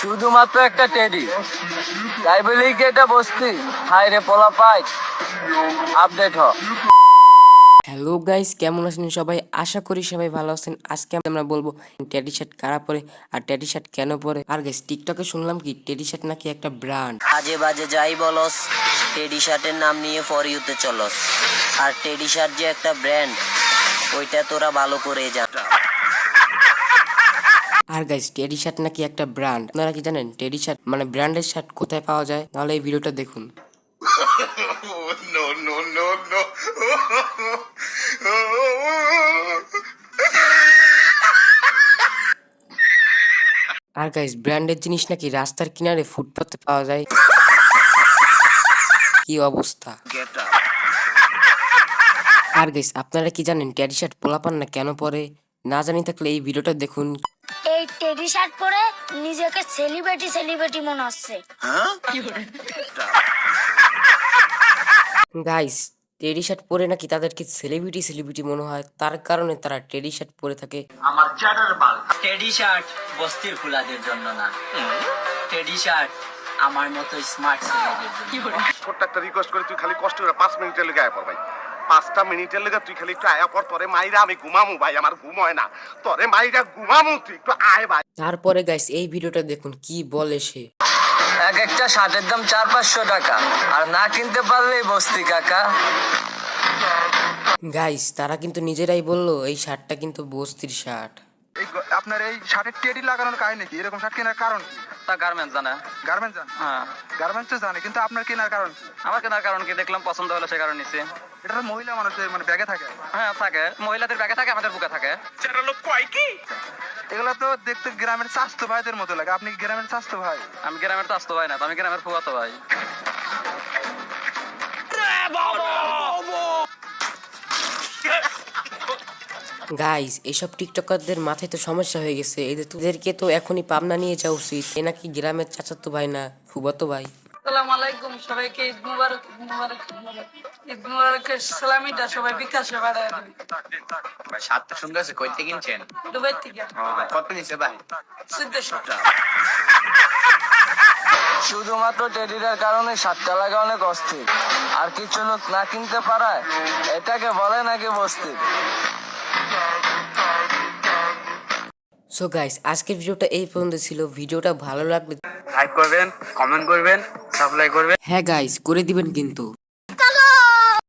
শুধুমাত্র একটা টেডি তাই বলেই কি এটা বসতি? হাই রে পোলা পাই। আপডেট হ। হ্যালো গাইস কেমন আছেন সবাই? আশা করি সবাই ভালো আছেন। আজকে আমরা বলব টেডি শার্ট কারা পরে আর টেডি শার্ট কেন পরে? আর গাইস টিকটকে শুনলাম কি টেডি শার্ট নাকি একটা ব্র্যান্ড আজে বাজে যাই বলস টেডি শার্টের নাম নিয়ে ফর ইউতে চলস। আর টেডি শার্ট যে একটা ব্র্যান্ড ওইটা তোরা ভালো করে জান আর গাইস টেডি শার্ট নাকি একটা ব্র্যান্ড আপনারা কি জানেন টেডি শার্ট মানে ব্র্যান্ডের শার্ট কোথায় পাওয়া যায়? তাহলে এই ভিডিওটা দেখুন. আর গাইস ব্র্যান্ডের জিনিস নাকি রাস্তার কিনারে ফুটপাতে পাওয়া যায়? কি অবস্থা? আর গাইস আপনারা কি জানেন টেডি শার্ট পোলাপান না কেন পরে? না জানি থাকলে এই ভিডিওটা দেখুন। এই টেডি শার্ট পরে নিজেকে সেলিব্রিটি সেলিব্রিটি মনে হচ্ছে। গাইস টেডি শার্ট পরে নাকি তাদেরকে সেলিব্রিটি সেলিব্রিটি মনে হয়। তার কারণে তারা টেডি শার্ট পরে থাকে। টেডি শার্ট বস্তির ফুলাদের জন্য না। টেডি শার্ট আমার মতো স্মার্ট ছেলেদের জন্য। ছোট্ট একটা রিকোয়েস্ট করে তুই খালি কষ্ট করে পাঁচ মিনিটের লেগে আয়া পর ভাই। পাঁচটা মিনিটের লেগে তুই খালি একটু আয়া পর তোরে মাইরা আমি ঘুমামু ভাই আমার ঘুম হয় না। তোরে মাইরা ঘুমামু তুই একটু আয় ভাই। তারপরে গাইস এই ভিডিওটা দেখুন কি বলে সে? এক একটা শার্টের দাম চার পাঁচশো টাকা আর না কিনতে পারলেই বস্তি কাকা। গাইস তারা কিন্তু নিজেরাই বলল এই শার্টটা কিন্তু বস্তির শার্ট। এই আপনার এই শার্টের টেডি লাগানোর কাহিনী কি? এরকম শার্ট কেনার কারণ কি? তা গার্মেন্টস জানে। গার্মেন্টস জান? হ্যাঁ। গার্মেন্টস তো জানে কিন্তু আপনার কেনার কারণ আমার কেনার কারণ কি? দেখলাম পছন্দ হলো সে কারণে নিছি। এটা তো মহিলা মানুষের মানে ব্যাগে থাকে। হ্যাঁ থাকে। মহিলাদের ব্যাগে থাকে আমাদের বুকে থাকে। এগুলো তো দেখতে গ্রামের স্বাস্থ্য ভাইদের মতো লাগে। আপনি গ্রামের স্বাস্থ্য ভাই? আমি গ্রামের স্বাস্থ্য আসতে ভাই না আমি গ্রামের ফুয়াতো ভাই। গাইস এসব টিকটকারদের মাথায় তো সমস্যা হয়ে গেছে। এদের তোদেরকে তো এখনই পাবনা নিয়ে যাওয়া উচিত। এ নাকি গ্রামের চাচাতো ভাই না ফুবাতো ভাই। আসসালামু আলাইকুম সবাইকে ঈদ মুবারক মুবারক ঈদ মুবারকের সালামিটা সবাই বিকাশে বাড়ায় ভাই সাতটা সুন্দর আছে কইতে কিনছেন? দুবাই থেকে। কত নিছে ভাই? চোদ্দশো শুধুমাত্র টেডিটার কারণে সাতটা লাগা অনেক অস্থির। আর কিছু লোক না কিনতে পারায় এটাকে বলে নাকি বস্তি সো গাইস আজকের ভিডিওটা এই পর্যন্ত ছিল। ভিডিওটা ভালো লাগলে লাইক করবেন কমেন্ট করবেন সাপ্লাই করবেন। হ্যাঁ গাইস করে দিবেন কিন্তু।